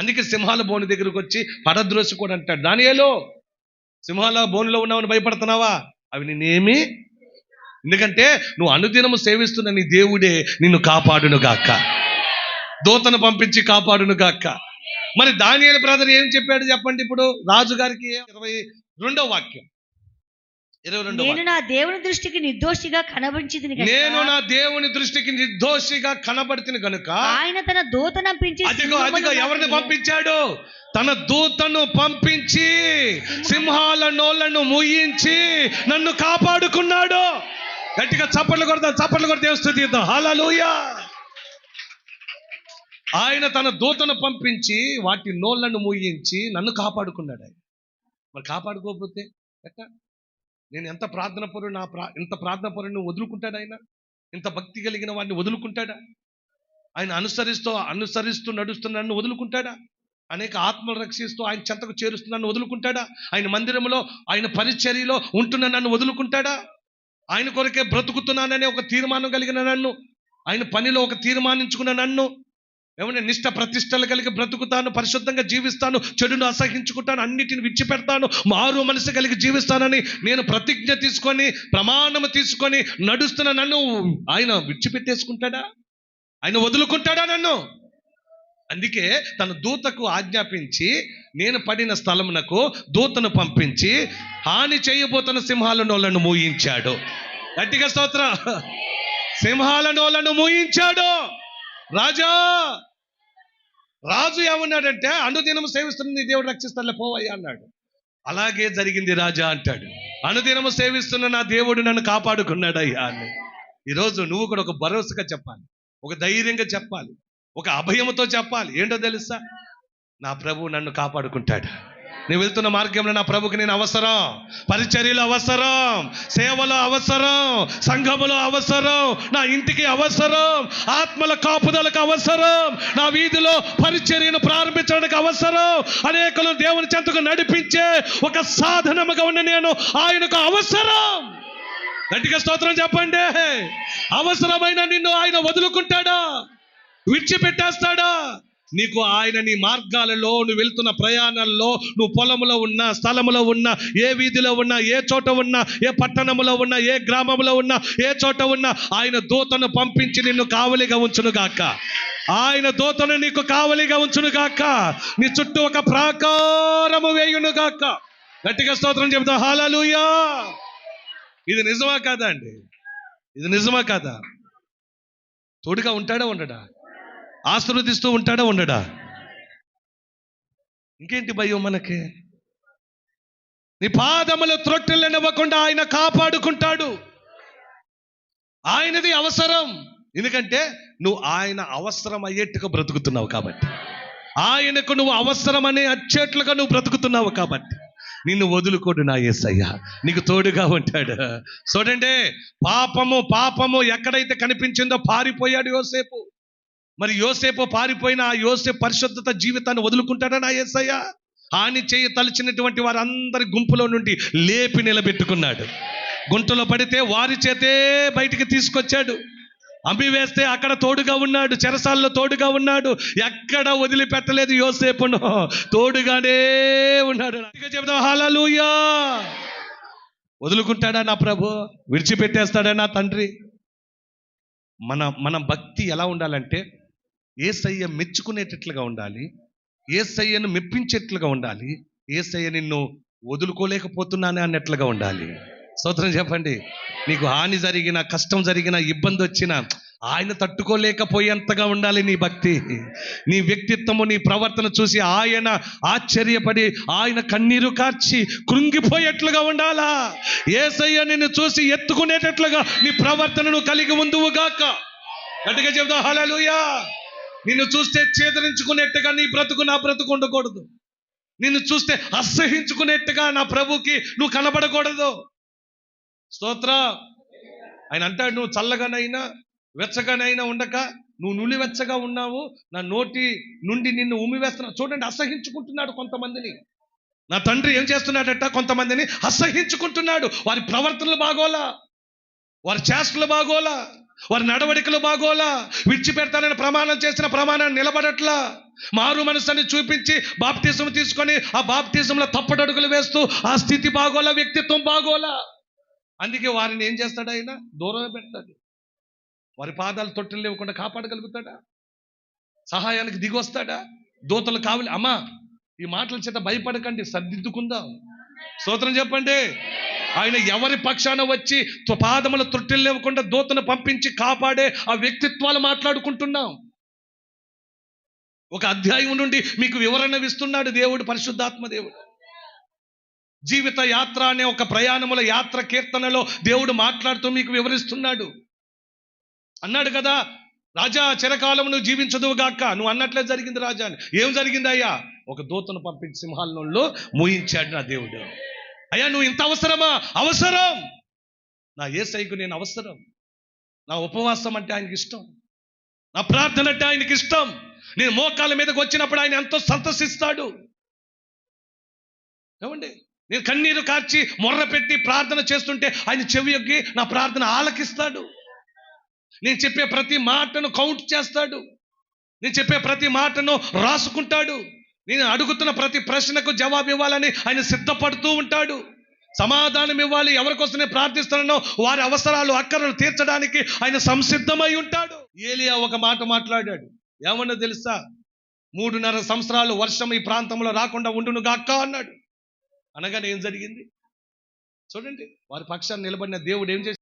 అందుకే సింహాల బోను దగ్గరకు వచ్చి పడద్రోసి కూడా అంటాడు దానియేలో సింహాల బోనులో ఉన్నావని భయపడుతున్నావా? అవి నేనేమి ఎందుకంటే నువ్వు అనుదినము సేవిస్తున్న నీ దేవుడే నిన్ను కాపాడును గాక. దూతను పంపించి కాపాడును గాక. మరి దానియేలు బ్రదర్ ఏం చెప్పాడు చెప్పండి ఇప్పుడు? రాజు గారికి ఇరవై రెండో వాక్యం. నేను నా దేవుని దృష్టికి నిర్దోషిగా కనబడించింది నేను నా దేవుని దృష్టికి నిర్దోషిగా కనబడుతుంది కనుక ఆయన తన దూతనంపించి అదిగో అదిగో ఎవరిని పంపించాడు? తన దూతను పంపించి సింహాల నోళ్ళను ముయించి నన్ను కాపాడుకున్నాడు. గట్టిగా చప్పట్లు కొడదాం చప్పట్లు కొడితే స్థుతిద్దాం హల్లెలూయా. ఆయన తన దూతను పంపించి వాటి నోళ్ళను ముయించి నన్ను కాపాడుకున్నాడు ఆయన. మరి కాపాడుకోకపోతే ఎట్ట నేను ఎంత ప్రార్థన పరుడు నా ప్రా ఇంత ప్రార్థన పరుడు వదులుకుంటాడు ఆయన? ఇంత భక్తి కలిగిన వాడిని వదులుకుంటాడా? ఆయన అనుసరిస్తూ అనుసరిస్తూ నడుస్తున్న నన్ను వదులుకుంటాడా? అనేక ఆత్మలు రక్షిస్తూ ఆయన చెంతకు చేరుస్తున్న నన్ను వదులుకుంటాడా? ఆయన మందిరంలో ఆయన పరిచర్యలో ఉంటున్న నన్ను వదులుకుంటాడా? ఆయన కొరకే బ్రతుకుతున్నాననే ఒక తీర్మానం కలిగిన నన్ను ఆయన పనిలో ఒక తీర్మానించుకున్న నన్ను ఏమైనా నిష్ట ప్రతిష్టలు కలిగి బ్రతుకుతాను పరిశుద్ధంగా జీవిస్తాను చెడును అసహించుకుంటాను అన్నిటిని విడిచిపెడతాను మారు మనసు కలిగి జీవిస్తానని నేను ప్రతిజ్ఞ తీసుకొని ప్రమాణము తీసుకొని నడుస్తున్న నన్ను ఆయన విడిచిపెట్టేసుకుంటాడా? ఆయన వదులుకుంటాడా నన్ను? అందుకే తన దూతకు ఆజ్ఞాపించి నేను పడిన స్థలమునకు దూతను పంపించి హాని చేయబోతున్న సింహాల నోళ్ళను మూయించాడు. గట్టిగా స్తోత్ర. సింహాల నోళ్ళను మూయించాడు. రాజా! రాజు ఏమన్నాడంటే అనుదినం సేవిస్తున్న నీ దేవుడు రక్షిస్తానులే పోవయ్యా అన్నాడు. అలాగే జరిగింది రాజా అంటాడు. అనుదినము సేవిస్తున్న నా దేవుడు నన్ను కాపాడుకున్నాడయ్యా అని. ఈరోజు నువ్వు కూడా ఒక భరోసాగా చెప్పాలి. ఒక ధైర్యంగా చెప్పాలి. ఒక అభయముతో చెప్పాలి. ఏంటో తెలుసా? నా ప్రభు నన్ను కాపాడుకుంటాడు. నేను వెళ్తున్న మార్గంలో నా ప్రభుకి నేను అవసరం. పరిచర్యలు అవసరం. సేవలో అవసరం. సంఘములో అవసరం. నా ఇంటికి అవసరం. ఆత్మల కాపుదలకు అవసరం. నా వీధిలో పరిచర్యను ప్రారంభించడానికి అవసరం. అనేకలు దేవుని చెంతకు నడిపించే ఒక సాధనముగా ఉన్న నేను ఆయనకు అవసరం. గట్టిగా స్తోత్రం చెప్పండి. అవసరమైన నిన్ను ఆయన వదులుకుంటాడా? విడిచిపెట్టేస్తాడా? నీకు ఆయన నీ మార్గాలలో నువ్వు వెళ్తున్న ప్రయాణాల్లో నువ్వు పొలంలో ఉన్నా స్థలములో ఉన్నా ఏ వీధిలో ఉన్నా ఏ చోట ఉన్నా ఏ పట్టణములో ఉన్నా ఏ గ్రామంలో ఉన్నా ఏ చోట ఉన్నా ఆయన దూతను పంపించి నిన్ను కావలిగా ఉంచును గాక. ఆయన దూతను నీకు కావలిగా ఉంచును గాక. నీ చుట్టూ ఒక ప్రాకారము వేయును గాక. గట్టిగా స్తోత్రం చెబుతా హాలూయా ఇది నిజమా కాదా అండి? ఇది నిజమా కాదా? తోడుగా ఉంటాడా ఉండడా? ఆశీర్వదిస్తూ ఉంటాడా ఉండడా? ఇంకేంటి భయం మనకి? నీ పాదములు త్రొట్టెలనివ్వకుండా ఆయన కాపాడుకుంటాడు. ఆయనది అవసరం. ఎందుకంటే నువ్వు ఆయన అవసరం అయ్యేట్టుగా బ్రతుకుతున్నావు కాబట్టి. ఆయనకు నువ్వు అవసరం అనే అచ్చేట్లుగా నువ్వు బ్రతుకుతున్నావు కాబట్టి. నిన్ను వదులుకోడు నా యేసయ్య. నీకు తోడుగా ఉంటాడు. చూడండి పాపము పాపము ఎక్కడైతే కనిపించిందో పారిపోయాడు యోసేపు. మరి యోసేపు పారిపోయిన ఆ యోసేపు పరిశుద్ధత జీవితాన్ని వదులుకుంటాడా నా ఏసయ్య? హాని చేయి తలిచినటువంటి వారందరి గుంపులో నుండి లేపి నిలబెట్టుకున్నాడు. గుంటలో పడితే వారి చేతే బయటికి తీసుకొచ్చాడు. అంబి వేస్తే అక్కడ తోడుగా ఉన్నాడు చెరసాల్లో తోడుగా ఉన్నాడు. ఎక్కడ వదిలిపెట్టలేదు యోసేపును. తోడుగానే ఉన్నాడు. గట్టిగా చెప్తాం వదులుకుంటాడా నా ప్రభు? విడిచిపెట్టేస్తాడా నా తండ్రి? మన మన భక్తి ఎలా ఉండాలంటే ఏసయ్య మెచ్చుకునేటట్లుగా ఉండాలి. ఏసయ్యను మెప్పించేట్లుగా ఉండాలి. ఏసయ్య నిన్ను వదులుకోలేకపోతున్నానే అన్నట్లుగా ఉండాలి. సోదరం చెప్పండి. నీకు హాని జరిగిన కష్టం జరిగిన ఇబ్బంది వచ్చిన ఆయన తట్టుకోలేకపోయేంతగా ఉండాలి నీ భక్తి. నీ వ్యక్తిత్వము నీ ప్రవర్తన చూసి ఆయన ఆశ్చర్యపడి ఆయన కన్నీరు కార్చి కృంగిపోయేట్లుగా ఉండాలా? ఏసయ్య నిన్ను చూసి ఎత్తుకునేటట్లుగా నీ ప్రవర్తనను కలిగి ఉందువుగాక. గట్టిగా చెబుతా హల్లెలూయా! నిన్ను చూస్తే చేదరించుకునేట్టుగా నీ బ్రతుకు నా బ్రతుకు ఉండకూడదు. నిన్ను చూస్తే అసహించుకునేట్టుగా నా ప్రభుకి నువ్వు కనబడకూడదు. స్తోత్ర. ఆయన అంటాడు నువ్వు చల్లగానైనా వెచ్చగానైనా ఉండక నువ్వు నులివెచ్చగా ఉన్నావు నా నోటి నుండి నిన్ను ఉమ్మివేస్తున్నా చూడండి అసహించుకుంటున్నాడు కొంతమందిని. నా తండ్రి ఏం చేస్తున్నాడట? కొంతమందిని అసహించుకుంటున్నాడు. వారి ప్రవర్తనలు బాగోలా. వారి చేష్టలు బాగోలా. వారి నడవడికలు బాగోలా. విడిచిపెడతానని ప్రమాణం చేసిన ప్రమాణాన్ని నిలబడట్లా. మారు మనసుని చూపించి బాప్తిజం తీసుకొని ఆ బాప్తిజంలో తప్పటడుగులు వేస్తూ ఆ స్థితి బాగోలా వ్యక్తిత్వం బాగోలా. అందుకే వారిని ఏం చేస్తాడు ఆయన? దూరమే పెడతాడు. వారి పాదాలు తొట్టెలు లేకుండా కాపాడగలుగుతాడా? సహాయానికి దిగొస్తాడా? దూతలు కావాలి అమ్మా ఈ మాటల చేత భయపడకండి సర్దిద్దుకుందాం. స్తోత్రం చెప్పండి. ఆయన ఎవరి పక్షాన వచ్చి పాదముల తొట్టెలు లేవకుండా దూతను పంపించి కాపాడే ఆ వ్యక్తిత్వాలు మాట్లాడుకుంటున్నాం. ఒక అధ్యాయం నుండి మీకు వివరణ ఇస్తున్నాడు దేవుడు పరిశుద్ధాత్మ దేవుడు. జీవిత యాత్ర అనే ఒక ప్రయాణముల యాత్ర కీర్తనలో దేవుడు మాట్లాడుతూ మీకు వివరిస్తున్నాడు. అన్నాడు కదా రాజా చిరకాలం నువ్వు నువ్వు అన్నట్లే జరిగింది రాజా అని. ఏం జరిగిందయ్యా? ఒక దూతను పంపించి సింహాలలో మూయించాడు నా దేవుడు. అయ్యా నువ్వు ఇంత అవసరమా? అవసరం! నా ఏసైకు నేను అవసరం. నా ఉపవాసం అంటే ఆయనకి ఇష్టం. నా ప్రార్థన అంటే ఆయనకి ఇష్టం. నేను మోకాళ్ళ మీదకి వచ్చినప్పుడు ఆయన ఎంతో సంతోషిస్తాడు. ఏమండి? నేను కన్నీరు కార్చి మొర్ర పెట్టి ప్రార్థన చేస్తుంటే ఆయన చెవి ఎక్కి నా ప్రార్థన ఆలకిస్తాడు. నేను చెప్పే ప్రతి మాటను కౌంట్ చేస్తాడు. నేను చెప్పే ప్రతి మాటను రాసుకుంటాడు. నేను అడుగుతున్న ప్రతి ప్రశ్నకు జవాబు ఇవ్వాలని ఆయన సిద్ధపడుతూ ఉంటాడు. సమాధానం ఇవ్వాలి. ఎవరికోసం నేను ప్రార్థిస్తున్నానో వారి అవసరాలు అక్కరలు తీర్చడానికి ఆయన సంసిద్ధమై ఉంటాడు. ఏలియా ఒక మాట మాట్లాడాడు. ఏమన్నా తెలుసా? మూడున్నర సంవత్సరాలు వర్షం ఈ ప్రాంతంలో రాకుండా ఉండును గాక అన్నాడు. అనగానే ఏం జరిగింది? చూడండి వారి పక్షాన్ని నిలబడిన దేవుడు ఏం చేసి